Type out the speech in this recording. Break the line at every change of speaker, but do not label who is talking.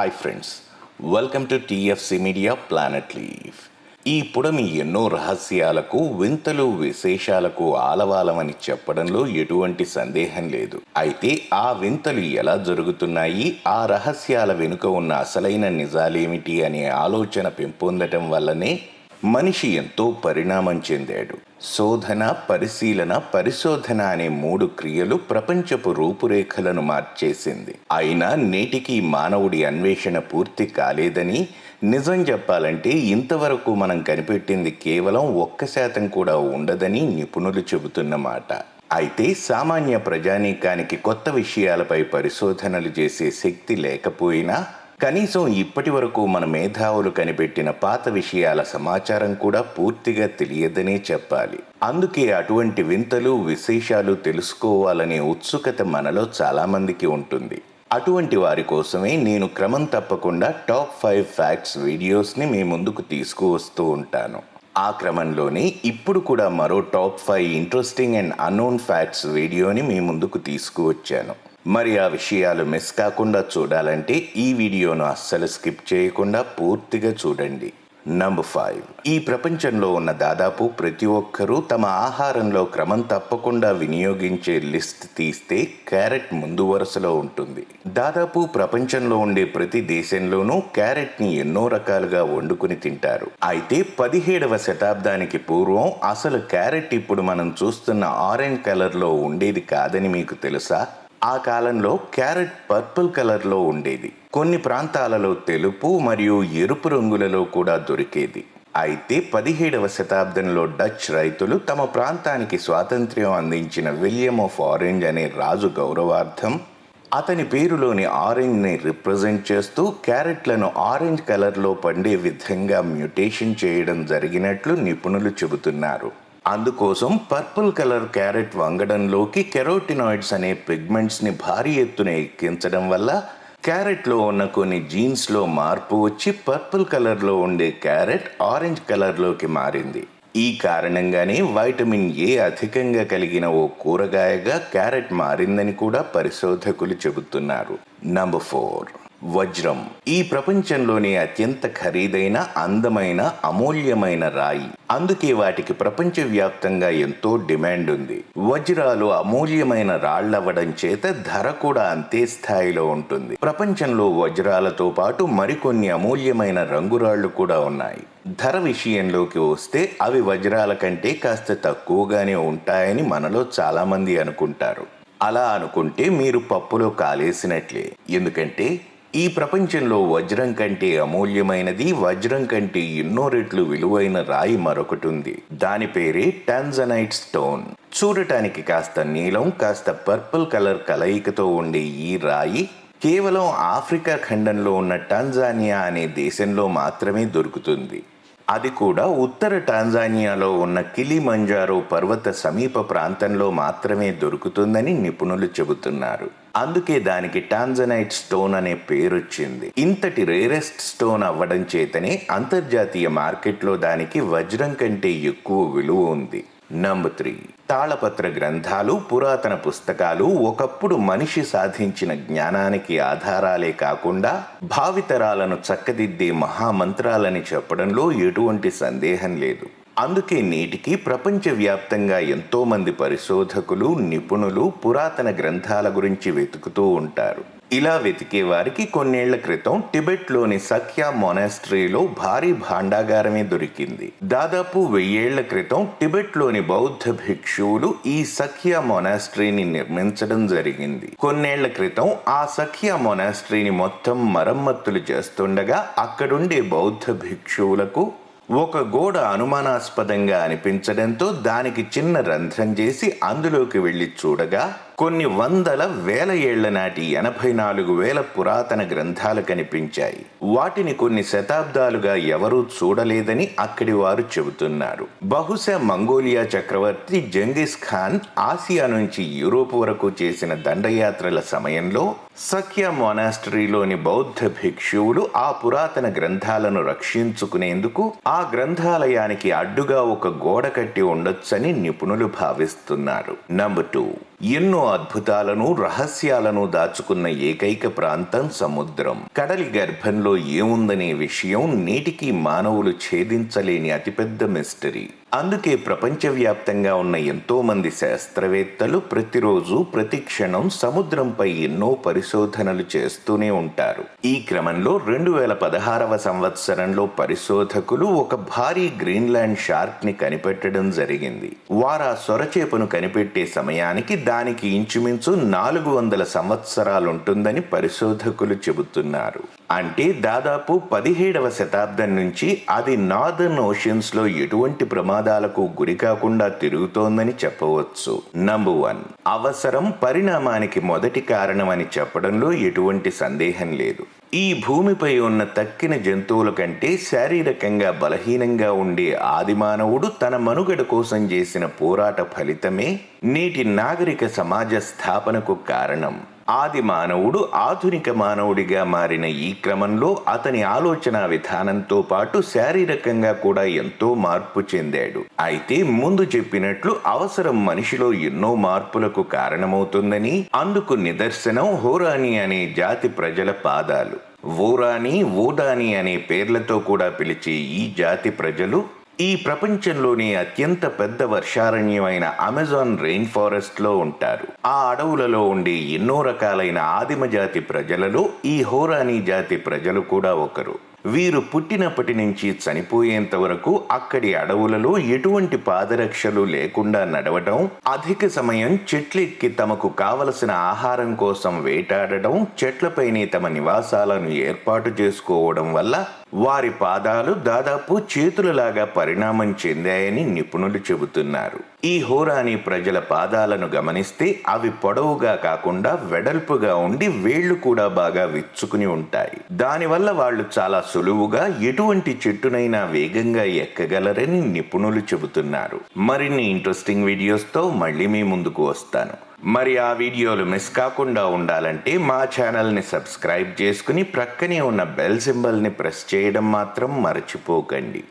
Hi friends welcome to TFC media planet leave ఈ పుడమి ఎన్నో రహస్యాలకు వింతలు విశేషాలకు ఆలవాలమని చెప్పడంలో ఎటువంటి సందేహం లేదు. అయితే ఆ వింతలు ఎలా జరుగుతున్నాయి ఆ రహస్యాల వెనుక ఉన్న అసలైన నిజాలేమిటి అనే ఆలోచన పెంపొందటం వల్లనే మనిషి ఎంతో పరిణామం చెందాడు. శోధన పరిశీలన పరిశోధన అనే మూడు క్రియలు ప్రపంచపు రూపురేఖలను మార్చేసింది. అయినా నేటికి మానవుడి అన్వేషణ పూర్తి కాలేదని నిజం చెప్పాలంటే ఇంతవరకు మనం కనిపెట్టింది కేవలం ఒక్క శాతం కూడా ఉండదని నిపుణులు చెబుతున్నమాట అయితే సామాన్య ప్రజానీకానికి కొత్త విషయాలపై పరిశోధనలు చేసే శక్తి లేకపోయినా కనీసం ఇప్పటి వరకు మన మేధావులు కనిపెట్టిన పాత విషయాల సమాచారం కూడా పూర్తిగా తెలియదనే చెప్పాలి. అందుకే అటువంటి వింతలు విశేషాలు తెలుసుకోవాలనే ఉత్సుకత మనలో చాలామందికి ఉంటుంది. అటువంటి వారి కోసమే నేను క్రమం తప్పకుండా టాప్ ఫైవ్ ఫ్యాక్ట్స్ వీడియోస్ని మీ ముందుకు తీసుకువస్తూ ఉంటాను. ఆ క్రమంలోనే ఇప్పుడు కూడా మరో top five interesting and unknown facts వీడియోని మీ ముందుకు తీసుకువచ్చాను. మరి ఆ విషయాలు మిస్ కాకుండా చూడాలంటే ఈ వీడియోను అస్సలు స్కిప్ చేయకుండా పూర్తిగా చూడండి. నంబర్ ఫైవ్ ఈ ప్రపంచంలో ఉన్న దాదాపు ప్రతి ఒక్కరూ తమ ఆహారంలో క్రమం తప్పకుండా వినియోగించే లిస్ట్ తీస్తే క్యారెట్ ముందు వరుసలో ఉంటుంది. దాదాపు ప్రపంచంలో ఉండే ప్రతి దేశంలోనూ క్యారెట్ని ఎన్నో రకాలుగా వండుకుని తింటారు. అయితే పదిహేడవ శతాబ్దానికి పూర్వం అసలు క్యారెట్ ఇప్పుడు మనం చూస్తున్న ఆరెంజ్ కలర్లో ఉండేది కాదని మీకు తెలుసా? ఆ కాలంలో క్యారెట్ పర్పుల్ కలర్లో ఉండేది. కొన్ని ప్రాంతాలలో తెలుపు మరియు ఎరుపు రంగులలో కూడా దొరికేది. అయితే పదిహేడవ శతాబ్దంలో డచ్ రైతులు తమ ప్రాంతానికి స్వాతంత్ర్యం అందించిన విలియం ఆఫ్ ఆరెంజ్ అనే రాజు గౌరవార్థం అతని పేరులోని ఆరెంజ్ని రిప్రజెంట్ చేస్తూ క్యారెట్లను ఆరెంజ్ కలర్లో పండే విధంగా మ్యూటేషన్ చేయడం జరిగినట్లు నిపుణులు చెబుతున్నారు. అందుకోసం పర్పుల్ కలర్ క్యారెట్ వంగడంలోకి కెరోటినాయిడ్స్ అనే పిగ్మెంట్స్ని భారీ ఎత్తున ఎక్కించడం వల్ల క్యారెట్లో ఉన్న కొన్ని జీన్స్లో మార్పు వచ్చి పర్పుల్ కలర్లో ఉండే క్యారెట్ ఆరెంజ్ కలర్లోకి మారింది. ఈ కారణంగానే వైటమిన్ ఏ అధికంగా కలిగిన ఓ కూరగాయగా క్యారెట్ మారిందని కూడా పరిశోధకులు చెబుతున్నారు. Number four. వజ్రం. ఈ ప్రపంచంలోనే అత్యంత ఖరీదైన అందమైన అమూల్యమైన రాయి. అందుకే వాటికి ప్రపంచవ్యాప్తంగా ఎంతో డిమాండ్ ఉంది వజ్రాలు అమూల్యమైన రాళ్ళవ్వడం చేత ధర కూడా అంతే స్థాయిలో ఉంటుంది. ప్రపంచంలో వజ్రాలతో పాటు మరికొన్ని అమూల్యమైన రంగురాళ్ళు కూడా ఉన్నాయి. ధర విషయంలోకి వస్తే అవి వజ్రాల కంటే కాస్త తక్కువగానే ఉంటాయని మనలో చాలామంది అనుకుంటారు. అలా అనుకుంటే మీరు పప్పులో కాలేసినట్లే. ఎందుకంటే ఈ ప్రపంచంలో వజ్రం కంటే అమూల్యమైనది వజ్రం కంటే ఎన్నో రెట్లు విలువైన రాయి మరొకటి ఉంది. దాని పేరే టాన్జనైట్ స్టోన్. చూడటానికి కాస్త నీలం కాస్త పర్పుల్ కలర్ కలయికతో ఉండే ఈ రాయి కేవలం ఆఫ్రికా ఖండంలో ఉన్న టాంజానియా అనే దేశంలో మాత్రమే దొరుకుతుంది. అది కూడా ఉత్తర టాంజానియాలో ఉన్న కిలిమంజారో పర్వత సమీప ప్రాంతంలో మాత్రమే దొరుకుతుందని నిపుణులు చెబుతున్నారు. అందుకే దానికి టాంజనైట్ స్టోన్ అనే పేరొచ్చింది. ఇంతటి రేరెస్ట్ స్టోన్ అవ్వడం చేతనే అంతర్జాతీయ మార్కెట్లో దానికి వజ్రం కంటే ఎక్కువ విలువ ఉంది. నంబర్ త్రీ తాళపత్ర గ్రంథాలు పురాతన పుస్తకాలు ఒకప్పుడు మనిషి సాధించిన జ్ఞానానికి ఆధారాలే కాకుండా భావితరాలను చక్కదిద్దే మహామంత్రాలని చెప్పడంలో ఎటువంటి సందేహం లేదు. అందుకే నేటికి ప్రపంచవ్యాప్తంగా ఎంతోమంది పరిశోధకులు నిపుణులు పురాతన గ్రంథాల గురించి వెతుకుతూ ఉంటారు. ఇలా వెతికే వారికి కొన్నేళ్ళ క్రితం టిబెట్లోని సఖ్యా మొనాస్ట్రీలో భారీ భాండాగారమే దొరికింది. దాదాపు వెయ్యేళ్ళ క్రితం టిబెట్లోని బౌద్ధ భిక్షువులు ఈ సఖ్యా మొనాస్ట్రీని నిర్మించడం జరిగింది. కొన్నేళ్ళ క్రితం ఆ సఖ్యా మొనాస్ట్రీని మొత్తం మరమ్మతులు చేస్తుండగా అక్కడుండే బౌద్ధ భిక్షువులకు ఒక గోడ అనుమానాస్పదంగా అనిపించడంతో దానికి చిన్న రంధ్రం చేసి అందులోకి వెళ్ళి చూడగా కొన్ని వందల వేల ఏళ్ళ నాటి ఎనభై నాలుగు వేల పురాతన గ్రంథాలు కనిపించాయి. వాటిని కొన్ని శతాబ్దాలుగా ఎవరూ చూడలేదని అక్కడి వారు చెబుతున్నారు. బహుశా మంగోలియా చక్రవర్తి జంగిస్ ఖాన్ ఆసియా నుంచి యూరోప్ వరకు చేసిన దండయాత్రల సమయంలో సఖ్య మొనాస్టరీలోని బౌద్ధ భిక్షువులు ఆ పురాతన గ్రంథాలను రక్షించుకునేందుకు ఆ గ్రంథాలయానికి అడ్డుగా ఒక గోడ కట్టి ఉండొచ్చని నిపుణులు భావిస్తున్నారు. నంబర్ టూ ఎన్నో అద్భుతాలను రహస్యాలను దాచుకున్న ఏకైక ప్రాంతం సముద్రం. కడలి గర్భంలో ఏముందనే విషయం నేటికి మానవులు ఛేదించలేని అతిపెద్ద మిస్టరీ అందుకే ప్రపంచవ్యాప్తంగా ఉన్న ఎంతోమంది శాస్త్రవేత్తలు ప్రతిరోజు ప్రతి క్షణం సముద్రంపై ఎన్నో పరిశోధనలు చేస్తూనే ఉంటారు. ఈ క్రమంలో రెండు వేల పదహారవ సంవత్సరంలో పరిశోధకులు ఒక భారీ గ్రీన్లాండ్ షార్క్ని కనిపెట్టడం జరిగింది. వారా సొరచేపను కనిపెట్టే సమయానికి దానికి ఇంచుమించు నాలుగు వందల సంవత్సరాలుంటుందని పరిశోధకులు చెబుతున్నారు. అంటే దాదాపు పదిహేడవ శతాబ్దం నుంచి అది నార్దర్న్ ఓషన్స్లో లో ఎటువంటి ప్రమాదాలకు గురి కాకుండా తిరుగుతోందని చెప్పవచ్చు. నంబర్ వన్ అవసరం పరిణామానికి మొదటి కారణమని చెప్పడంలో ఎటువంటి సందేహం లేదు. ఈ భూమిపై ఉన్న తక్కిన జంతువుల కంటే శారీరకంగా బలహీనంగా ఉండే ఆదిమానవుడు తన మనుగడ కోసం చేసిన పోరాట ఫలితమే నేటి నాగరిక సమాజ స్థాపనకు కారణం. ఆది మానవుడు ఆధునిక మానవుడిగా మారిన ఈ క్రమంలో అతని ఆలోచన విధానంతో పాటు శారీరకంగా కూడా ఎంతో మార్పు చెందాడు. అయితే ముందు చెప్పినట్లు అవసరం మనిషిలో ఎన్నో మార్పులకు కారణమవుతుందని అందుకు నిదర్శనం హోరాని అనే జాతి ప్రజల పాదాలు. ఓరాని ఓడాని అనే పేర్లతో కూడా పిలిచే ఈ జాతి ప్రజలు ఈ ప్రపంచంలోనే అత్యంత పెద్ద వర్షారణ్యమైన అమెజాన్ రెయిన్ ఫారెస్ట్లో ఉంటారు. ఆ అడవులలో ఉండే ఎన్నో రకాలైన ఆదిమ జాతి ప్రజలలో ఈ హోరానీ జాతి ప్రజలు కూడా ఒకరు. వీరు పుట్టినప్పటి నుంచి చనిపోయేంత వరకు అక్కడి అడవులలో ఎటువంటి పాదరక్షలు లేకుండా నడవటం అధిక సమయం చెట్లెక్కి తమకు కావలసిన ఆహారం కోసం వేటాడడం చెట్లపైనే తమ నివాసాలను ఏర్పాటు చేసుకోవడం వల్ల వారి పాదాలు దాదాపు చేతులలాగా పరిణామం చెందాయని నిపుణులు చెబుతున్నారు. ఈ హోరాని ప్రజల పాదాలను గమనిస్తే అవి పొడవుగా కాకుండా వెడల్పుగా ఉండి వేళ్ళు కూడా బాగా విచ్చుకుని ఉంటాయి. దానివల్ల వాళ్ళు చాలా సులువుగా ఎటువంటి చెట్టునైనా వేగంగా ఎక్కగలరని నిపుణులు చెబుతున్నారు. మరిన్ని ఇంట్రెస్టింగ్ వీడియోస్తో మళ్ళీ మీ ముందుకు వస్తాను. మరి ఆ వీడియోలు మిస్ కాకుండా ఉండాలంటే మా ఛానల్ని సబ్స్క్రైబ్ చేసుకుని ప్రక్కనే ఉన్న బెల్ సింబల్ని ప్రెస్ చేయడం మాత్రం మర్చిపోకండి.